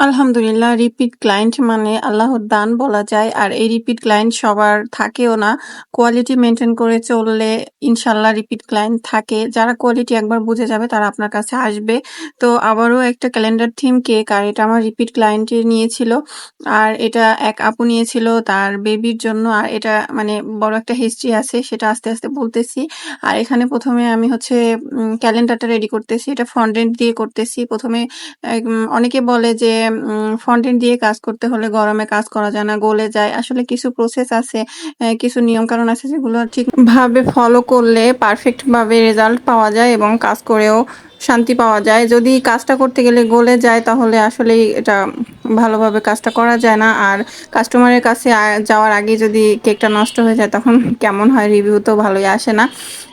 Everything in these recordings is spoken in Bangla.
আলহামদুলিল্লাহ রিপিট ক্লায়েন্ট মানে আল্লাহর দান বলা যায়, আর এই রিপিট ক্লায়েন্ট সবার থাকেও না। কোয়ালিটি মেনটেন করে চললে ইনশাল্লাহ রিপিট ক্লায়েন্ট থাকে। যারা কোয়ালিটি একবার বুঝে যাবে তারা আপনার কাছে আসবে। তো আবারও একটা ক্যালেন্ডার থিম কেক আর এটা আমার রিপিট ক্লায়েন্টে নিয়েছিল। আর এটা এক আপু নিয়েছিল তার বেবির জন্য, আর এটা মানে বড় একটা হিস্ট্রি আছে, সেটা আস্তে আস্তে বলতেছি। আর এখানে প্রথমে আমি হচ্ছে ক্যালেন্ডারটা রেডি করতেছি, এটা ফন্ডেন্ট দিয়ে করতেছি। প্রথমে অনেকে বলে যে ফন্টেন দিয়ে কাজ করতে হলে গরমে কাজ করা যায় না, গলে যায়। আসলে কিছু প্রসেস আছে কিছু নিয়ম কারণ আছে যেগুলো ঠিকভাবে ফলো করলে পারফেক্টভাবে রেজাল্ট পাওয়া যায় এবং কাজ করেও শান্তি পাওয়া যায়। যদি কাজটা করতে গেলে গলে যায়, তাহলে আসলেই এটা ভালোভাবে কাজটা করা যায় না। আর কাস্টমারের কাছে যাওয়ার আগে যদি কেকটা নষ্ট হয়ে যায়, তখন কেমন হয় রিভিউ তো ভালোই আসে না।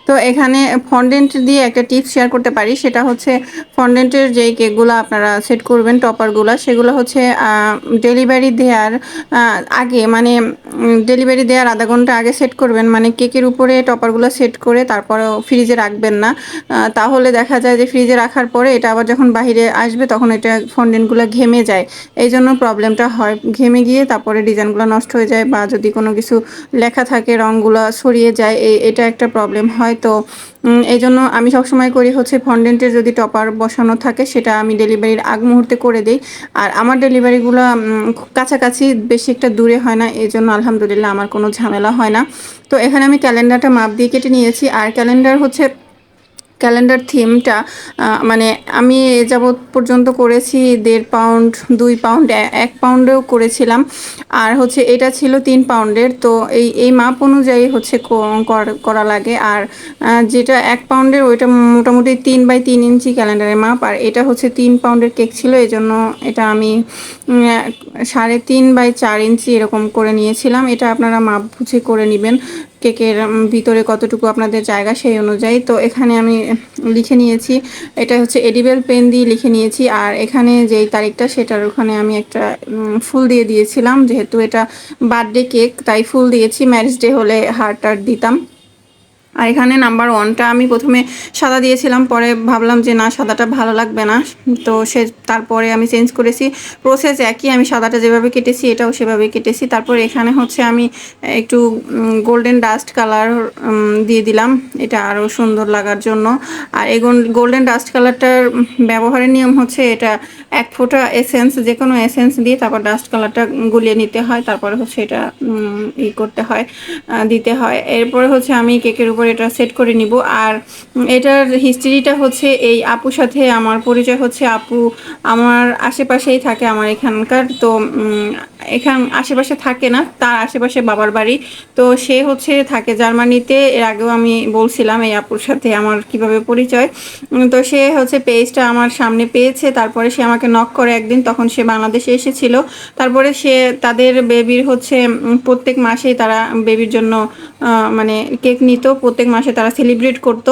তো এখানে ফন্ডেন্ট দিয়ে একটা টিপস শেয়ার করতে পারি। সেটা হচ্ছে ফন্ডেন্টের যেই কেকগুলো আপনারা সেট করবেন টপারগুলো সেগুলো হচ্ছে ডেলিভারি দেওয়ার আগে মানে ডেলিভারি দেওয়ার আধা ঘণ্টা আগে সেট করবেন। মানে কেকের উপরে টপারগুলো সেট করে তারপরে ফ্রিজে রাখবেন না। তাহলে দেখা যায় যে ফ্রিজে রাখার পরে এটা আবার যখন বাহিরে আসবে তখন এটা ফন্ডেন্টগুলো ঘেমে যায়। এই জন্য প্রবলেমটা হয়। ঘেমে গিয়ে তারপরে ডিজাইনগুলো নষ্ট হয়ে যায় বা যদি কোনো কিছু লেখা থাকে রঙগুলো সরিয়ে যায় এটা একটা প্রবলেম হয়। তো এই জন্য আমি সবসময় করি হচ্ছে ফন্ডেন্টের যদি টপার বসানো থাকে, সেটা আমি ডেলিভারির আগ মুহূর্তে করে দিই। আর আমার ডেলিভারিগুলো কাছাকাছি, বেশি একটা দূরে হয় না, এই জন্য আলহামদুলিল্লাহ আমার কোনো ঝামেলা হয় না। তো এখানে আমি ক্যালেন্ডারটা মাপ দিয়ে কেটে নিয়েছি। আর ক্যালেন্ডার হচ্ছে ক্যালেন্ডার থিমটা মানে আমি এ যাবৎ পর্যন্ত করেছি দেড় পাউন্ড দুই পাউন্ড এক পাউন্ডেও করেছিলাম। আর হচ্ছে এটা ছিল তিন পাউন্ডের তো এই এই মাপ অনুযায়ী হচ্ছে কর- লাগে। আর যেটা এক পাউন্ডের ওইটা মোটামুটি তিন বাই তিন ইঞ্চি ক্যালেন্ডারের মাপ। আর এটা হচ্ছে তিন পাউন্ডের কেক ছিল এই জন্য এটা আমি সাড়ে তিন বাই চার ইঞ্চি এরকম করে নিয়েছিলাম। এটা আপনারা মাপ বুঝে করে নেবেন। কেকের ভিতরে কতটুকু আপনাদের জায়গা সেই অনুযায়ী। তো এখানে আমি লিখে নিয়েছি, এটা হচ্ছে এডিবেল পেন দিয়ে লিখে নিয়েছি, আর এখানে যেই তারিখটা সেটার ওখানে আমি একটা ফুল দিয়ে দিয়েছিলাম, যেহেতু এটা বার্থডে কেক, তাই ফুল দিয়েছি, ম্যারেজ ডে হলে হার্ট টার্ট দিতাম। আর এখানে নাম্বার ওয়ানটা আমি প্রথমে সাদা দিয়েছিলাম, পরে ভাবলাম যে না, সাদাটা ভালো লাগবে না। তো সে, তারপরে আমি চেঞ্জ করেছি। প্রসেস একই, আমি সাদাটা যেভাবে কেটেছি, এটাও সেভাবে কেটেছি। তারপর এখানে হচ্ছে আমি একটু গোল্ডেন ডাস্ট কালার দিয়ে দিলাম। এটা আরও সুন্দর লাগার জন্য। আর এই গোল্ডেন ডাস্ট কালারটার ব্যবহারের নিয়ম হচ্ছে এটা এক ফোঁটা এসেন্স যে কোনো এসেন্স দিয়ে তারপর ডাস্ট কালারটা গুলিয়ে নিতে হয়। তারপরে হচ্ছে এটা ই করতে হয় দিতে হয়। এরপরে হচ্ছে আমি কেকের উপর এটা সেট করে নিব। আর এটার হিস্ট্রিটা হচ্ছে এই আপুর সাথে আমার পরিচয় হচ্ছে আপু। আমার আশেপাশেই থাকে আমার এখানকার। তো এখান আশেপাশে থাকে না, তার আশেপাশে বাবার বাড়ি। তো সে হচ্ছে থাকে জার্মানিতে। এর আগেও আমি বলছিলাম এই আপুর সাথে আমার কীভাবে পরিচয়। তো সে হচ্ছে পেজটা আমার সামনে পেয়েছে। তারপরে সে আমাকে নক করে একদিন, তখন সে বাংলাদেশে এসেছিল। তারপরে সে তাদের বেবির হচ্ছে প্রত্যেক মাসেই তারা বেবির জন্য মানে কেক নিত। প্রত্যেক মাসে তারা সেলিব্রেট করতো।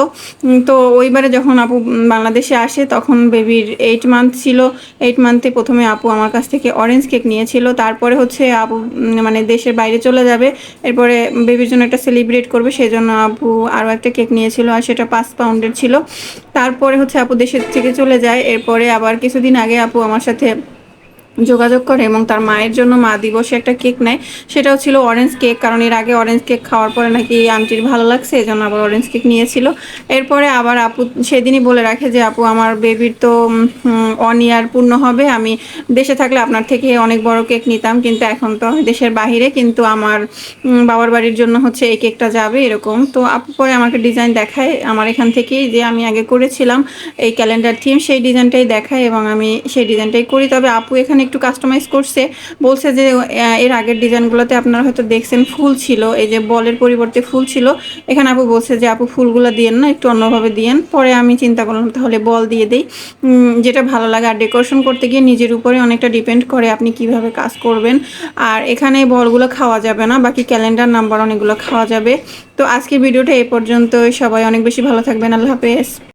তো ওইবারে যখন আপু বাংলাদেশে আসে, তখন বেবির এইট মান্থ ছিল। এইট মান্থে প্রথমে আপু আমার কাছ থেকে অরেঞ্জ কেক নিয়েছিল। তারপরে হচ্ছে আপু মানে দেশের বাইরে চলে যাবে। এরপরে বেবির জন্য একটা সেলিব্রেট করবে। সেই জন্য আপু আরও একটা কেক নিয়েছিল আর সেটা পাঁচ পাউন্ডের ছিল। তারপরে হচ্ছে আপু দেশের থেকে চলে যায়। এরপরে আবার কিছুদিন আগে আপু আমার সাথে যোগাযোগ করে এবং তার মায়ের জন্য মা দিবসে একটা কেক নেয়। সেটাও ছিল অরেঞ্জ কেক কারণ এর আগে অরেঞ্জ কেক খাওয়ার পরে নাকি আন্টির ভালো লাগছে, এই জন্য আবার অরেঞ্জ কেক নিয়েছিল। এরপরে আবার আপু সেদিনই বলে রাখে যে, আপু, আমার বেবির তো অন ইয়ার পূর্ণ হবে। আমি দেশে থাকলে আপনার থেকে অনেক বড় কেক নিতাম, কিন্তু এখন তো দেশের বাহিরে, কিন্তু আমার বাবার বাড়ির জন্য হচ্ছে এই কেকটা যাবে, এরকম। তো আপু পরে আমাকে ডিজাইন দেখায় আমার এখান থেকেই যে, আমি আগে করেছিলাম এই ক্যালেন্ডার থিম সেই ডিজাইনটাই দেখায় এবং আমি সেই ডিজাইনটাই করি। তবে আপু এখানে একটু কাস্টমাইজ করছে, বলছে যে এর আগের ডিজাইনগুলোতে আপনারা হয়তো দেখছেন ফুল ছিল, এই যে বলের পরিবর্তে ফুল ছিল। এখানে আপু বলছে যে, আপু, ফুলগুলো দিয়েন না, একটু অন্যভাবে দিয়েন। পরে আমি চিন্তা করলাম, তাহলে বল দিয়ে দিই। যেটা ভালো লাগে, আর ডেকোরেশন করতে গিয়ে নিজের উপরে অনেকটা ডিপেন্ড করে আপনি কীভাবে কাজ করবেন। আর এখানে বলগুলো খাওয়া যাবে না, বাকি ক্যালেন্ডার নাম্বার অনেকগুলো খাওয়া যাবে। তো আজকের ভিডিওটা এই পর্যন্ত সবাই অনেক বেশি ভালো থাকবেন। আল্লাহ হাফেজ।